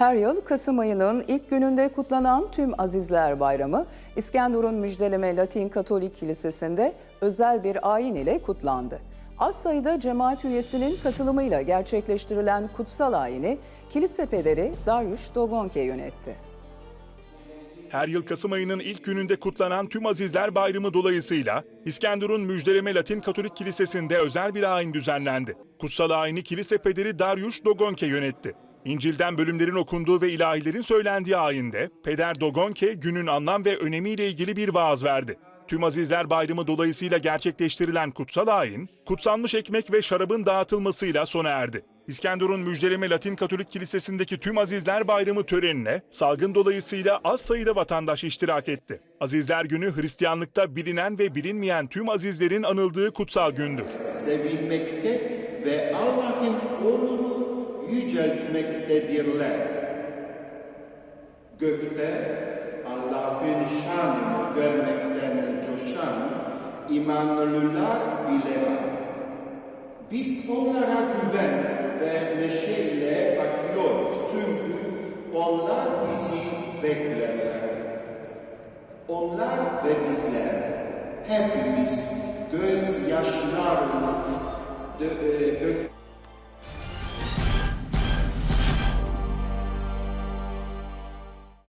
Her yıl Kasım ayının ilk gününde kutlanan tüm Azizler Bayramı, İskenderun Müjdeleme Latin Katolik Kilisesi'nde özel bir ayin ile kutlandı. Az sayıda cemaat üyesinin katılımıyla gerçekleştirilen kutsal ayini kilise pederi Darius Dogonke yönetti. Her yıl Kasım ayının ilk gününde kutlanan Tüm Azizler Bayramı dolayısıyla İskenderun Müjdeleme Latin Katolik Kilisesi'nde özel bir ayin düzenlendi. Kutsal ayini kilise pederi Darius Dogonke yönetti. İncil'den bölümlerin okunduğu ve ilahilerin söylendiği ayinde Peder Dogonke günün anlam ve önemiyle ilgili bir vaaz verdi. Tüm Azizler Bayramı dolayısıyla gerçekleştirilen kutsal ayin, kutsanmış ekmek ve şarabın dağıtılmasıyla sona erdi. İskenderun Müjdeleme Latin Katolik Kilisesi'ndeki tüm Azizler Bayramı törenine salgın dolayısıyla az sayıda vatandaş iştirak etti. Azizler Günü Hristiyanlıkta bilinen ve bilinmeyen tüm azizlerin anıldığı kutsal gündür. sevilmekte ve Allah'ın onunu yüceltmektedirler. Gökte Allah'ın şanını görmekten coşan imanlılar bile var. Biz onlara güven ve neşeyle bakıyoruz çünkü onlar bizi beklerler. Onlar ve bizler hepimiz gözyaşlarını dö- e, dök